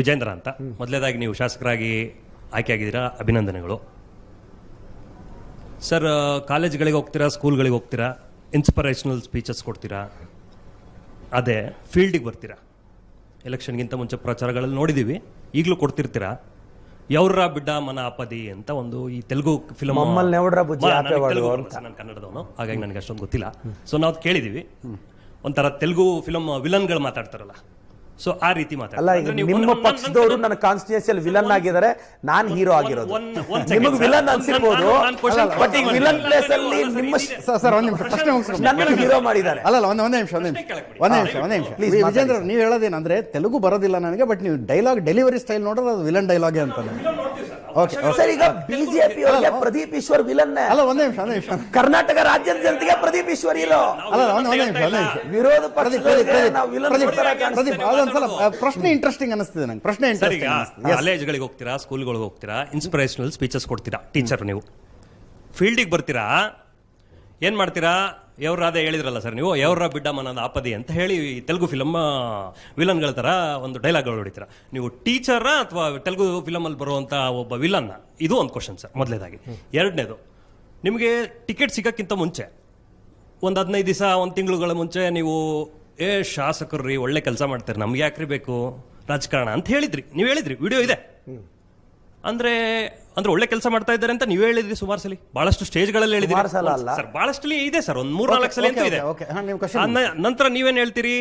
ವಿಜೇಂದ್ರ ಅಂತ. ಮೊದಲೇದಾಗಿ ನೀವು ಶಾಸಕರಾಗಿ ಆಯ್ಕೆಯಾಗಿದ್ದೀರಾ ಅಭಿನಂದನೆಗಳು. ಸರ್ ಕಾಲೇಜ್ಗಳಿಗೆ ಹೋಗ್ತೀರಾ? ಸ್ಕೂಲ್ಗಳಿಗೆ ಹೋಗ್ತೀರಾ? ಇನ್ಸ್ಪಿರೇಷನಲ್ ಸ್ಪೀಚಸ್ ಕೊಡ್ತೀರಾ? ಅದೇ ಫೀಲ್ಡಿಗೆ ಬರ್ತೀರಾ? ಎಲೆಕ್ಷನ್ಗಿಂತ ಮುಂಚೆ ಪ್ರಚಾರಗಳಲ್ಲಿ ನೋಡಿದ್ದೀವಿ ಈಗಲೂ ಕೊಡ್ತಿರ್ತೀರಾ? ಯವ್ರ ಬಿಡ್ಡ ಮನ ಅಪದಿ ಅಂತ ಒಂದು ಈ ತೆಲುಗು ಫಿಲಮ್. ನಾನು ಕನ್ನಡದವನು. ಹಾಗಾಗಿ ನನಗೆ ಅಷ್ಟೊಂದು ಗೊತ್ತಿಲ್ಲ. ಸೊ ನಾವು ಕೇಳಿದೀವಿ. ಒಂಥರ ತೆಲುಗು ಫಿಲಮ್ ವಿಲನ್ಗಳು ಮಾತಾಡ್ತಾರಲ್ಲ. ಸೊ ಆ ರೀತಿ ಅಲ್ಲ ಈಗ ನಿಮ್ಮ ಪಕ್ಷದವರು ನನ್ನ ಕಾನ್ಸ್ಟಿಟ್ಯೂನ್ಸಿಯಲ್ಲಿ ವಿಲನ್ ಆಗಿದ್ದಾರೆ ನಾನ್ ಹೀರೋ ಆಗಿರೋದು. ನಿಮಗೆ ವಿಲನ್ ಅನ್ಸಿರ್ಬೋದು. ಬಟ್ ಈಗ ವಿಲನ್ ಪ್ಲೇಸ್ ಅಲ್ಲಿ ನಿಮ್ಮ ಸರ್ ಸರ್ ಒಂದ್ ನಿಮಿಷ. ಪ್ರಶ್ನೆ ಮುಗಿಸ್ಕೊಂಡು ನನ್ನ ಹೀರೋ ಮಾಡಿದ್ದಾರೆ. ಅಲ್ಲ ಅಲ್ಲ ಒಂದ್ ಒಂದೇ ನಿಮಿಷ ಒಂದೇ ನಿಮಿಷ. ಒಂದೇ ನಿಮಿಷ ಒಂದೇ ನಿಮಿಷ. Please, ವಿ- ವಿಜೇಂದ್ರ ನೀವು ಹೇಳೋದೇನಂದ್ರೆ ತೆಲುಗು ಬರೋದಿಲ್ಲ ನನಗೆ ಬಟ್ ನೀವು ಡೈಲಾಗ್ ಡೆಲಿವರಿ ಸ್ಟೈಲ್ ನೋಡೋದು ಅದು ವಿಲನ್ ಡೈಲಾಗೇ ಅಂತ ಸರ್ ಈಗ ಬಿಜೆಪಿ ಅವರಿಗೆ ಪ್ರದೀಪ್ ಈಶ್ವರ್ ವಿಲನ್ ಅಲ್ಲ ಒಂದೇ ನಿಮಿಷ ಒಂದೇ ನಿಮಿಷ. ಕರ್ನಾಟಕ ರಾಜ್ಯದ ಜನತೆಗೆ ಪ್ರದೀಪ್ ಈಶ್ವರ್ ಅಲ್ಲ ಒಂದ್ ಒಂದೇ ನಿಮಿಷ ಒಂದೇ ನಿಮಿಷ. ವಿರೋಧ ಪ್ರದೀಪ್ ಅದೊಂದ್ಸಲ ಪ್ರಶ್ನೆ ಇಂಟ್ರೆಸ್ಟಿಂಗ್ ಅನಿಸ್ತಿದೆ ನಂಗೆ. ಪ್ರಶ್ನೆ ಸರ್ ಈಗ ಇಂಟ್ರೆಸ್ಟಿಂಗ್ ಕಾಲೇಜ್ಗಳಿಗೆ ಹೋಗ್ತೀರಾ ಸ್ಕೂಲ್ಗಳಿಗೆ ಹೋಗ್ತೀರಾ ಇನ್ಸ್ಪಿರೇಷನಲ್ ಸ್ಪೀಚಸ್ ಕೊಡ್ತೀರಾ ಟೀಚರ್ ನೀವು? ಫೀಲ್ಡಿಗೆ ಬರ್ತೀರಾ ಏನ್ ಮಾಡ್ತೀರಾ? ಯವ್ರ ಅದೇ ಹೇಳಿದ್ರಲ್ಲ ಸರ್ ನೀವು? ಯವ್ರ ಬಿಡ್ಡ ಮನದ ಆಪದಿ ಅಂತ ಹೇಳಿ ತೆಲುಗು ಫಿಲಮ್ ವಿಲನ್ಗಳ ಥರ ಒಂದು ಡೈಲಾಗ್ಗಳು ಹೊಡಿತೀರ. ನೀವು ಟೀಚರ ಅಥವಾ ತೆಲುಗು ಫಿಲಮಲ್ಲಿ ಬರುವಂಥ ಒಬ್ಬ ವಿಲನ್ನ ಇದು ಒಂದು ಕ್ವಶನ್ ಸರ್ ಮೊದಲೇದಾಗಿ. ಎರಡನೇದು, ನಿಮಗೆ ಟಿಕೆಟ್ ಸಿಗೋಕ್ಕಿಂತ ಮುಂಚೆ, ಒಂದು ಹದಿನೈದು ದಿವಸ, ಒಂದು ತಿಂಗಳುಗಳ ಮುಂಚೆ ನೀವು, ಏ ಶಾಸಕರು ರೀ ಒಳ್ಳೆ ಕೆಲಸ ಮಾಡ್ತಾರೆ, ನಮ್ಗೆ ಯಾಕ್ರಿ ಬೇಕು? ರಾಜಕಾರಣ ಅಂತ ಹೇಳಿದ್ರಿ. ನೀವು ಹೇಳಿದ್ರಿ ವಿಡಿಯೋ ಇದೆ. ಅಂದ್ರೆ ಅಂದ್ರೆ ಒಳ್ಳೆ ಕೆಲಸ ಮಾಡ್ತಾ ಇದ್ದಾರೆ ಅಂತ ನೀವು ಹೇಳಿದ್ರಿ ಸುಮಾರು ಸಲ ಬಹಳಷ್ಟು ಸ್ಟೇಜ್ಗಳಲ್ಲಿ ಹೇಳಿದ್ರಿ ಸುಮಾರು ಸಲ ಅಲ್ಲ. ಸರ್ ಬಹಳಷ್ಟು ಇದೆ ಸರ್ ಒಂದ್ ಮೂರ್ ನಾಲ್ಕು ಸಲ ಅಂತ ಇದೆ. ಓಕೆ ಹಾ ನೀವು ಕ್ವಶನ್ ನಂತರ ನೀವೇನ್ ಹೇಳ್ತೀರಿ?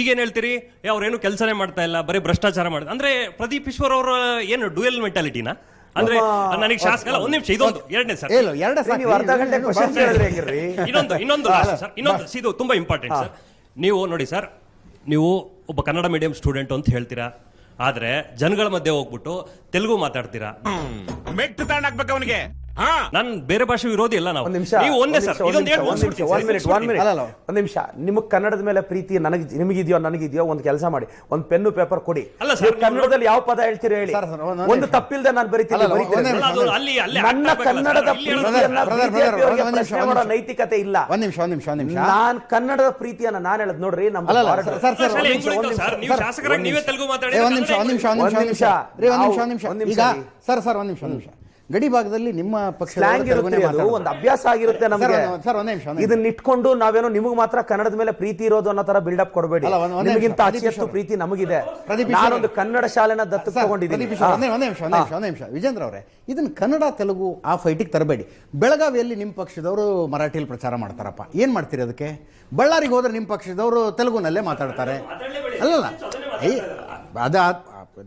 ಈಗೇನ್ ಹೇಳ್ತೀರಿ? ಏ ಅವ್ರೇನು ಕೆಲಸನೇ ಮಾಡ್ತಾ ಇಲ್ಲ ಬರೀ ಭ್ರಷ್ಟಾಚಾರ ಮಾಡ್ತಾರೆ ಅಂದ್ರೆ ಪ್ರದೀಪ್ ಈಶ್ವರ್ ಅವರ ಏನು ಡ್ಯುಯಲ್ ಮೆಂಟಾಲಿಟಿನ? ಅಂದ್ರೆ ನನಗೆ ಶಾಸಕ ಅಲ್ಲ, ಒಂದ್ ನಿಮಿಷ ಇದೊಂದು ಎರಡನೇ ಸರ್. ಹೇಳು ಎರಡೇ ಸಾಕು. ನೀವು ಅರ್ಧ ಗಂಟೆ ಕ್ವಶನ್ ಕೇಳಿದ್ರೆ ಹೆಂಗ್ರಿ ಇನ್ನೊಂದು ಇನ್ನೊಂದು last ಸರ್ ಇನ್ನೊಂದು ಇದು ತುಂಬಾ ಇಂಪಾರ್ಟೆಂಟ್ ಸರ್ ನೀವು ನೋಡಿ ಸರ್ ನೀವು ಒಬ್ಬ ಕನ್ನಡ ಮೀಡಿಯಂ ಸ್ಟೂಡೆಂಟ್ ಅಂತ ಹೇಳ್ತೀರಾ? ಆದ್ರೆ ಜನಗಳ ಮಧ್ಯೆ ಹೋಗ್ಬಿಟ್ಟು ತೆಲುಗು ಮಾತಾಡ್ತೀರಾ? ಮೆಟ್ಟು ತಗೊಂಡಾಕ್ಬೇಕು ಅವನಿಗೆ. ಹಾ ನಾನು ಬೇರೆ ಭಾಷೆ ವಿರೋಧಿ ಇಲ್ಲ ನಾವು. ಒಂದ್ ನಿಮಿಷ. ನೀವು ಒಂದೇ ಸರ್. ಇದೊಂದು ಹೇಳಿ ಒಂದ್ ನಿಮಿಷ ಒಂದ್ ಮಿನಿಟ್ ಒಂದ್ ಮಿನಿಟ್. ಅಲ್ಲ, ಅಲ್ಲ. ಒಂದ್ ನಿಮಿಷ. ನಿಮಗೆ ಕನ್ನಡದ ಮೇಲೆ ಪ್ರೀತಿ ನನಗೆ ನಿಮಗಿದೆಯೋ ನನಗಿದೆಯೋ ಒಂದು ಕೆಲಸ ಮಾಡಿ. ಒಂದ್ ಪೆನ್ನು ಪೇಪರ್ ಕೊಡಿ. ಅಲ್ಲ ಸರ್, ನೀವು ಕನ್ನಡದಲ್ಲಿ ಯಾವ ಪದ ಹೇಳ್ತೀರಿ ಹೇಳಿ. ಸರ್, ಸರ್, ಒಂದ್- ಒಂದ್ ಒಂದು ನಿಮಿಷ. ತಪ್ಪಿಲ್ದೆ ನಾನು ಬರೀತೀನಿ ಅಲ್ಲ, ಅಲ್ಲ, ಬರೀತೀನಿ. ಒಂದ್ ನಿಮಿಷ, ಅದು ಅಲ್ಲಿ ಅಲ್ಲೇ ನನ್ನ ಸರ್, ಕನ್ನಡದ ಇಲ್ಲಿ ಹೇಳೋದು- ಪ್ರೀತಿಯನ್ನ ಬ್ರದರ್, ಬ್ರದರ್, BJP ಅವರಿಗೆ ಒಂದ್ ನಿಮಿಷ, ಪ್ರಶ್ನೆ ಒಂದ್ ಮಾಡೋ ನಿಮಿಷ. ನೈತಿಕತೆ ಇಲ್ಲ. ಒಂದ್ ನಿಮಿಷ ಒಂದ್ ನಿಮಿಷ ಒಂದ್ ನಿಮಿಷ. ನಾನ್ ಕನ್ನಡದ ಪ್ರೀತಿಯನ್ನ ನಾನು ಹೇಳದ್ ನೋಡ್ರಿ ನಮ್ಮ ಅಲ್ಲ, ಅಲ್ಲ, ಭಾರತ- ಸರ್, ಸರ್, ಸರ್, ಶಾಲೆ ಒಂದ್ ಹೆಂಗ್ ನಿಮಿಷ, ಉಳಿತು ಒಂದ್ ಸರ್? ನಿಮಿಷ, ನೀವು ಸರ್, ಶಾಸಕರಾಗಿ ಒಂದ್ ನೀವೇ ನಿಮಿಷ. ತೆಲುಗು ಏ, ಮಾತಾಡಿ ಒಂದ್ ನಿಮಿಷ ಒಂದ್ ನಿಮಿಷ ಒಂದ್ ನಿಮಿಷ ಒಂದ್ ನಿಮಿಷ. ರೀ ಒಂದ್ ನಿಮಿಷ ಒಂದ್ ನಿಮಿಷ ಒಂದ್ ನಿಮಿಷ. ಈಗ ಸರ್ ಸರ್ ಒಂದ್ ನಿಮಿಷ ಒಂದ್ ನಿಮಿಷ. ಗಡಿ ಭಾಗದಲ್ಲಿ ನಿಮ್ಮ ಪಕ್ಷ ಒಂದು ಅಭ್ಯಾಸ ಆಗಿರುತ್ತೆ ನಮಗೆ. ಸರ್, ಒಂದ್ ನಿಮಿಷ, ಇದನ್ನ ಇಟ್ಕೊಂಡು ನಾವೇನೋ ನಿಮಗೆ ಮಾತ್ರ ಕನ್ನಡದ ಮೇಲೆ ಪ್ರೀತಿ ಇರೋದು ಅನ್ನೋ ತರ ಅಪ್ ಕೊಡಬೇಡಿ. ನಿಮಗಿಂತ ಅತಿಯಷ್ಟು ಪ್ರೀತಿ ನಮಗಿದೆ. ನಾನೊಂದು ಕನ್ನಡ ಶಾಲೆನ ದತ್ತು ತಗೊಂಡಿದ್ದೀನಿ. ಒಂದೇ ನಿಮಿಷ ಒಂದೇ ನಿಮಿಷ ಒಂದೇ ನಿಮಿಷ. ವಿಜೇಂದ್ರ ಅವರೇ ಇದನ್ನ ಕನ್ನಡ ತೆಲುಗು ಆ ಫೈಟಿಗೆ ತರಬೇಡಿ. ಬೆಳಗಾವಿಯಲ್ಲಿ ನಿಮ್ಮ ಪಕ್ಷದವರು ಮರಾಠಿಯಲ್ಲಿ ಪ್ರಚಾರ ಮಾಡ್ತಾರಪ್ಪ. ಏನ್ ಮಾಡ್ತೀರಿ ಅದಕ್ಕೆ? ಬಳ್ಳಾರಿಗೆ ಹೋದ್ರೆ ನಿಮ್ಮ ಪಕ್ಷದವರು ತೆಲುಗುನಲ್ಲೇ ಮಾತಾಡ್ತಾರೆ. ಅಲ್ಲಲ್ಲ ಅದ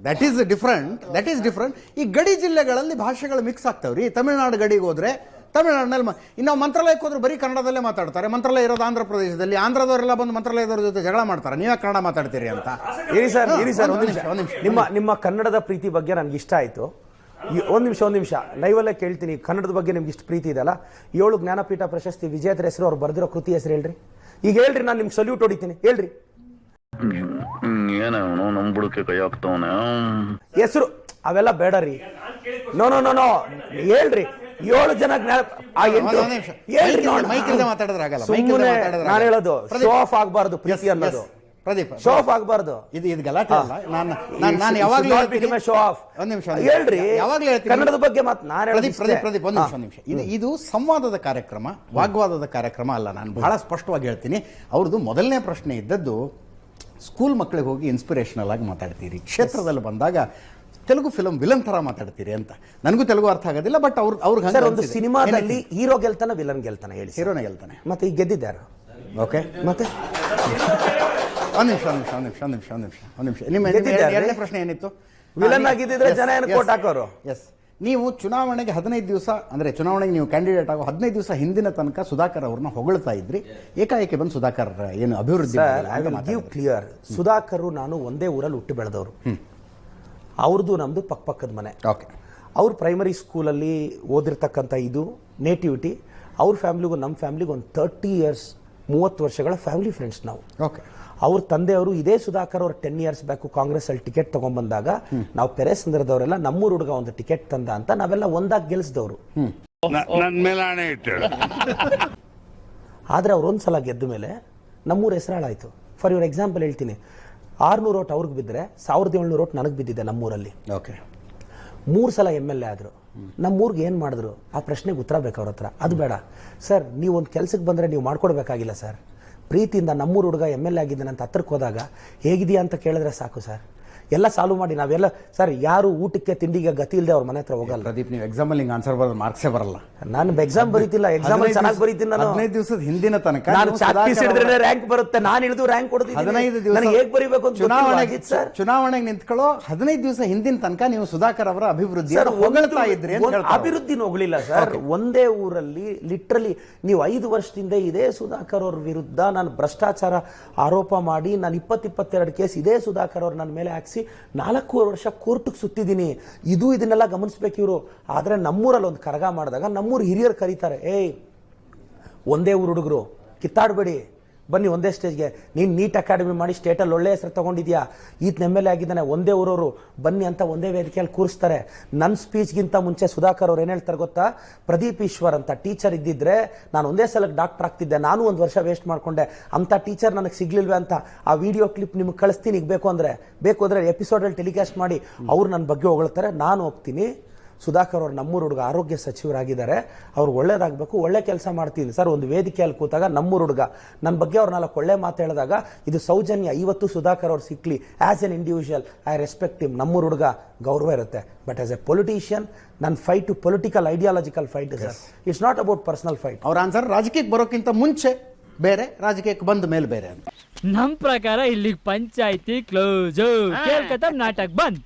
that is different that is different ಈ ಗಡಿ ಜಿಲ್ಲೆಗಳಲ್ಲಿ ಭಾಷೆಗಳು ಮಿಕ್ಸ್ ಆಗ್ತಾವ್ರಿ ತಮಿಳುನಾಡು ಗಡಿಗೆ ಹೋದ್ರೆ ತಮಿಳುನಾಡಿನಲ್ಲಿ ಮ- ಇನ್ನು ನಾವು ಮಂತ್ರಾಲಯಕ್ಕೆ ಹೋದ್ರೆ ಬರೀ ಕನ್ನಡದಲ್ಲೇ ಮಾತಾಡ್ತಾರೆ. ಮಂತ್ರಾಲಯ ಇರೋದು ಆಂಧ್ರ ಪ್ರದೇಶದಲ್ಲಿ. ಆಂಧ್ರದವರೆಲ್ಲ ಬಂದು ಮಂತ್ರಾಲಯದವ್ರ ಜೊತೆ ಜಗಳ ಮಾಡ್ತಾರೆ. ನೀವೇ ಕನ್ನಡ ಮಾತಾಡ್ತೀರಿ ಅಂತ. ಇರಿ ಸರ್ ಇರಿ ಸರ್ ಒಂದು ನಿಮಿಷ, ಒಂದು ನಿಮಿಷ. ನಿಮ್ಮ ನಿಮ್ಮ ಕನ್ನಡದ ಪ್ರೀತಿ ಬಗ್ಗೆ ನನಗೆ ಇಷ್ಟ ಆಯಿತು. ಈ- ಒಂದು ನಿಮಿಷ ಒಂದು ನಿಮಿಷ. ಲೈವಲ್ಲೇ ಕೇಳ್ತೀನಿ. ಕನ್ನಡದ ಬಗ್ಗೆ ನಿಮ್ಗೆ ಇಷ್ಟು ಪ್ರೀತಿ ಇದೆಯಲ್ಲ? ಏಳು ಜ್ಞಾನಪೀಠ ಪ್ರಶಸ್ತಿ ವಿಜೇತರ ಹೆಸರು ಅವ್ರು ಬರ್ದಿರೋ ಕೃತಿ ಹೆಸರು ಹೇಳ್ರಿ. ಈಗ ಹೇಳ್ರಿ ನಾನು ನಿಮ್ಗೆ ಸಲ್ಯೂಟ್ ಹೊಡಿತೀನಿ. ಹೇಳ್ರಿ. ಏನವನು ನಮ್ ಬುಡಕ್ಕೆ ಕೈ ಹಾಕ್ತವನೆ? ಹೆಸರು ಅವೆಲ್ಲ ಬೇಡ ರೀ. ನೋ ನೋ ನೋ ನೋ ಹೇಳ್ರಿ. ಏಳು ಜನ ಆ ಎಂಟು ಒಂದ್ ನಿಮಿಷ. ಹೇಳ್ರಿ ಮೈಕ್ ಇಲ್ದೆ- ನೋಡೋಣ. ಮೈಕ್ ಮಾತಾಡಿದ್ರೆ ಆಗಲ್ಲ. ಸುಮ್ಮನೆ ನಾನು ಹೇಳೋದು ಪ್ರದೀಪ್. ಶೋ ಆಫ್ ಆಗಬಾರ್ದು ಪ್ರೀತಿ ಅನ್ನೋದು. ಪ್ರದೀಪ್ ಶೋ ಆಫ್ ಆಗಬಾರ್ದು. ಇದು ಇದು ಗಲಾಟೆ ಅಲ್ಲ. ನಾನು ನಾನು ನಾನು ಯಾವಾಗಲೂ ಶೋ ಆಫ್ ಒಂದು ನಿಮಿಷ. ಹೇಳ್ರಿ. ಯಾವಾಗ್ಲೂ ಹೇಳ್ತೀನಿ. ಕನ್ನಡದ ಬಗ್ಗೆ ಮಾತು ನಾನು ಪ್ರದೀಪ್ ಪ್ರದೀಪ್ ಪ್ರದೀಪ್ ಒಂದು ನಿಮಿಷ ಒಂದ್ ನಿಮಿಷ. ಇದು ಇದು ಸಂವಾದದ ಕಾರ್ಯಕ್ರಮ ವಾಗ್ವಾದದ ಕಾರ್ಯಕ್ರಮ ಅಲ್ಲ. ನಾನು ಬಹಳ ಸ್ಪಷ್ಟವಾಗಿ ಹೇಳ್ತೀನಿ. ಅವ್ರದ್ದು ಮೊದಲನೇ ಪ್ರಶ್ನೆ ಇದ್ದದ್ದು ಸ್ಕೂಲ್ ಮಕ್ಕಳಿಗೆ ಹೋಗಿ ಇನ್ಸ್ಪಿರೇಷನಲ್ ಆಗಿ ಮಾತಾಡ್ತೀರಿ. ಕ್ಷೇತ್ರದಲ್ಲಿ ಬಂದಾಗ ತೆಲುಗು ಫಿಲಂ ವಿಲನ್ ತರ ಮಾತಾಡ್ತೀರಿ ಅಂತ. ನನಗೂ ತೆಲುಗು ಅರ್ಥ ಆಗೋದಿಲ್ಲ ಬಟ್ ಅವ್ರ ಅವ್ರಿಗೆ ಸರ್ ಒಂದು ಸಿನಿಮಾದಲ್ಲಿ ಹೀರೋ ಗೆಲ್ತಾನೆ ವಿಲನ್ ಗೆಲ್ತಾನೆ ಹೇಳಿ. ಹೀರೋನೇ ಗೆಲ್ತಾನೆ. ಮತ್ತೆ ಈಗ ಗೆದ್ದಿದ್ದಾರೆ? ಓಕೆ ಮತ್ತೆ? ಒಂದ್ ನಿಮಿಷ ಒಂದ್ ನಿಮಿಷ ಒಂದ್ ನಿಮಿಷ ಒಂದ್ ನಿಮಿಷ ಒಂದ್ ನಿಮಿಷ. ಒಂದ್ ನಿಮಿಷ ನಿಮ್ಮ ನಿಮ್ಮ ಎರಡನೇ ಪ್ರಶ್ನೆ ಏನಿತ್ತು? ವಿಲನ್ ಆಗಿದ್ದಿದ್ರೆ ಜನ ಏನು ಕೋಟ್ ಹಾಕೋರು? ಎಸ್ ನೀವು ಚುನಾವಣೆಗೆ ಹದಿನೈದು ದಿವಸ ಅಂದರೆ ಚುನಾವಣೆಗೆ ನೀವು ಕ್ಯಾಂಡಿಡೇಟ್ ಆಗೋ ಹದಿನೈದು ದಿವಸ ಹಿಂದಿನ ತನಕ ಸುಧಾಕರ್ ಅವ್ರನ್ನ ಹೊಗಳ್ತಾ ಇದ್ರಿ. ಏಕಾಏಕಿ ಬಂದು ಸುಧಾಕರ್ ಏನು ಅಭಿವೃದ್ಧಿ ಕ್ಲಿಯರ್ ಸುಧಾಕರ್ ನಾನು ಒಂದೇ ಊರಲ್ಲಿ ಹುಟ್ಟು ಬೆಳೆದವರು. ಅವ್ರದ್ದು ನಮ್ಮದು ಪಕ್ಕಪಕ್ಕದ ಮನೆ. ಓಕೆ ಅವ್ರ ಪ್ರೈಮರಿ ಸ್ಕೂಲಲ್ಲಿ ಓದಿರ್ತಕ್ಕಂಥ ಇದು ನೇಟಿವಿಟಿ ಅವ್ರ ಫ್ಯಾಮಿಲಿಗೂ ನಮ್ಮ ಫ್ಯಾಮಿಲಿಗೂ ಒಂದು ತರ್ಟಿ ಇಯರ್ಸ್ ಮೂವತ್ತು ವರ್ಷಗಳ ಫ್ಯಾಮಿಲಿ ಫ್ರೆಂಡ್ಸ್ ನಾವು. ಓಕೆ ಅವ್ರ ತಂದೆಯವರು ಇದೇ ಸುಧಾಕರ್ ಅವ್ರ ಟೆನ್ ಇಯರ್ಸ್ ಬ್ಯಾಕು ಕಾಂಗ್ರೆಸ್ ಅಲ್ಲಿ ಟಿಕೆಟ್ ತಗೊಂಡ್ಬಂದಾಗ ನಾವು ಪೆರೇಸಂದ್ರದವರೆಲ್ಲ ನಮ್ಮೂರು ಹುಡುಗ ಒಂದು ಟಿಕೆಟ್ ತಂದ ಅಂತ ನಾವೆಲ್ಲ ಒಂದಾಗಿ ಗೆಲ್ಸಿದವರು. ಆದರೆ ಅವ್ರು ಒಂದ್ಸಲ ಗೆದ್ದ ಮೇಲೆ ನಮ್ಮೂರ ಹೆಸರಾಳಾಯ್ತು. ಫಾರ್ ಯುವರ್ ಎಕ್ಸಾಂಪಲ್ ಹೇಳ್ತೀನಿ. ಆರ್ನೂರು ಓಟ್ ಅವ್ರಿಗೆ ಬಿದ್ದರೆ ಸಾವಿರದ ಏಳ್ನೂರು ಓಟ್ ನನಗೆ ಬಿದ್ದಿದೆ ನಮ್ಮೂರಲ್ಲಿ. ಓಕೆ ಮೂರು ಸಲ ಎಂ ಎಲ್ ಎ ಆದರು. ನಮ್ಮೂರ್ಗೆ ಏನು ಮಾಡಿದ್ರು? ಆ ಪ್ರಶ್ನೆಗೆ ಉತ್ತರ ಬೇಕು ಅವ್ರ ಹತ್ರ. ಅದು ಬೇಡ. ಸರ್, ನೀವು ಒಂದು ಕೆಲಸಕ್ಕೆ ಬಂದರೆ ನೀವು ಮಾಡ್ಕೊಡ್ಬೇಕಾಗಿಲ್ಲ, ಸರ್. ಪ್ರೀತಿಯಿಂದ ನಮ್ಮೂರು ಹುಡುಗ ಎಂ ಎಲ್ ಎ ಆಗಿದ್ದಾನೆ ಅಂತ ಹತ್ರಕ್ಕೆ ಹೋದಾಗ, ಹೇಗಿದೆಯಾ ಅಂತ ಕೇಳಿದ್ರೆ ಸಾಕು, ಸರ್. ಎಲ್ಲ ಸಾಲ್ವ್ ಮಾಡಿ ನಾವೆಲ್ಲ ಸರ್ ಯಾರು ಊಟಕ್ಕೆ ತಿಂಡಿಗೆ ಗತಿ ಇಲ್ಲದೆ ಅವ್ರ ಮನೆ ಹತ್ರ ಹೋಗಲ್ಲ. ಪ್ರದೀಪ್ ನೀವು ಎಕ್ಸಾಮ್ ಅಲ್ಲಿ ಆನ್ಸರ್ ಬರೋದು ಮಾರ್ಕ್ಸೇ ಬರಲ್ಲ. ನಾನು ಎಕ್ಸಾಮ್ ಬರೀತಿಲ್ಲ ಎಕ್ಸಾಮ್ ಚೆನ್ನಾಗಿ ಬರೀತೀನಿ ನಾನು. ಹದಿನೈದು ದಿವಸದ ಹಿಂದಿನ ತನಕ ನಾನು ಚಾಕ್ಪೀಸ್ ಚಾಕ್ ಹಿಡಿದ್ರೆ ರ್ಯಾಂಕ್ ಬರುತ್ತೆ ನಾನು ಹಿಡಿದು ರ್ಯಾಂಕ್ ಹದಿನೈದು ದಿವಸ ಹೇಗೆ ಬರೀಬೇಕು ಅಂತ ಚುನಾವಣೆಗೆ ಸರ್. ಚುನಾವಣೆಗೆ ನಿಂತ್ಕೊಳ್ಳೋ ಹದಿನೈದು ದಿವಸ ಹಿಂದಿನ ತನಕ ನೀವು ಸುಧಾಕರ್ ಅವರ ಅಭಿವೃದ್ಧಿ ಹೊಗಳ್ತಾ ಇದ್ರಿ. ಅಭಿವೃದ್ಧಿನ ಹೋಗ್ಲಿಲ್ಲ ಸರ್. ಒಂದೇ ಊರಲ್ಲಿ ಲಿಟ್ರಲಿ ನೀವು ಐದು ವರ್ಷದಿಂದ ಇದೇ ಸುಧಾಕರ್ ಅವ್ರ ವಿರುದ್ಧ ನಾನು ಭ್ರಷ್ಟಾಚಾರ ಆರೋಪ ಮಾಡಿ ನಾನು ಇಪ್ಪತ್ತಿಪ್ಪತ್ತೆರಡು ಕೇಸ್ ಇದೇ ಸುಧಾಕರ್ ಅವ್ರ ನನ್ನ ಮೇಲೆ ಹಾಕ್ಸಿ ನಾಲ್ಕೂವರೆ ವರ್ಷ ಕೋರ್ಟ್ಗೆ ಸುತ್ತಿದ್ದೀನಿ. ಇದು ಇದನ್ನೆಲ್ಲ ಗಮನಿಸ್ಬೇಕು ಇವರು. ಆದರೆ ನಮ್ಮೂರಲ್ಲಿ ಒಂದು ಕರಗ ಮಾಡಿದಾಗ ನಮ್ಮೂರು ಹಿರಿಯರು ಕರೀತಾರೆ, ಏಯ್, ಒಂದೇ ಊರು ಹುಡುಗರು, ಕಿತ್ತಾಡಬೇಡಿ. ಬನ್ನಿ ಒಂದೇ ಸ್ಟೇಜ್ಗೆ. ನೀನು ನೀಟ್ ಅಕಾಡೆಮಿ ಮಾಡಿ ಸ್ಟೇಟಲ್ಲಿ ಒಳ್ಳೆ ಹೆಸರು ತೊಗೊಂಡಿದ್ಯಾ? ಈತ ಎಲ್ ಆಗಿದ್ದಾನೆ, ಒಂದೇ ಊರವರು. ಬನ್ನಿ ಅಂತ ಒಂದೇ ವೇದಿಕೆಯಲ್ಲಿ ಕೂರಿಸ್ತಾರೆ. ನನ್ನ ಸ್ಪೀಚ್ಗಿಂತ ಮುಂಚೆ ಸುಧಾಕರ್ ಅವ್ರು ಏನು ಹೇಳ್ತಾರೆ ಗೊತ್ತಾ? ಪ್ರದೀಪ್ ಈಶ್ವರ್ ಅಂತ ಟೀಚರ್ ಇದ್ದಿದ್ರೆ ನಾನು ಒಂದೇ ಸಲಕ್ಕೆ ಡಾಕ್ಟರ್ ಆಗ್ತಿದ್ದೆ. ನಾನು ಒಂದು ವರ್ಷ ವೇಸ್ಟ್ ಮಾಡಿಕೊಂಡೆ. ಅಂಥ ಟೀಚರ್ ನನಗೆ ಸಿಗ್ಲಿಲ್ವೇ ಅಂತ ಆ ವಿಡಿಯೋ ಕ್ಲಿಪ್ ನಿಮ್ಗೆ ಕಳಿಸ್ತೀನಿ. ಈಗ ಬೇಕು ಅಂದರೆ. ಬೇಕು ಅಂದರೆ ಎಪಿಸೋಡಲ್ಲಿ ಟೆಲಿಕಾಸ್ಟ್ ಮಾಡಿ. ಅವ್ರು ನನ್ನ ಬಗ್ಗೆ ಹೊಗಳ್ತಾರೆ. ನಾನು ಹೋಗ್ತೀನಿ. ಸುಧಾಕರ್ ಅವರು ನಮ್ಮೂರು ಹುಡುಗ ಆರೋಗ್ಯ ಸಚಿವರಾಗಿದ್ದಾರೆ. ಅವ್ರು ಒಳ್ಳೇದಾಗಬೇಕು ಒಳ್ಳೆ ಕೆಲಸ ಮಾಡ್ತೀನಿ. ಸರ್ ಒಂದು ವೇದಿಕೆಯಲ್ಲಿ ಕೂತಾಗ ನಮ್ಮೂರು ಹುಡುಗ. ನನ್ನ ಬಗ್ಗೆ ಅವ್ರು ನಾಲ್ಕು ಒಳ್ಳೆ ಮಾತು ಹೇಳಿದಾಗ ಇದು ಸೌಜನ್ಯ. ಇವತ್ತು ಸುಧಾಕರ್ ಅವ್ರು ಸಿಕ್ಲಿ. As an individual I respect him ನಮ್ಮೂರು ಹುಡುಗ ಗೌರವ ಇರುತ್ತೆ. ಬಟ್ ಆಸ್ ಎ ಪೊಲಿಟಿಷಿಯನ್ ನನ್ನ fight to political ideological fight sir it's not about personal fight ಅವ್ರ ಆನ್ಸರ್ ರಾಜಕೀಯಕ್ಕೆ ಬರೋಕ್ಕಿಂತ ಮುಂಚೆ ಬೇರೆ ರಾಜಕೀಯಕ್ಕೆ ಬಂದ ಮೇಲೆ ಬೇರೆ ಅಂತ. ನಮ್ ಪ್ರಕಾರ ಇಲ್ಲಿಗೆ ಪಂಚಾಯಿತಿ ಕ್ಲೋಸ್ ಕೇಳ್ಕತ್ತ ನಾಟಕ್ ಬಂದ್.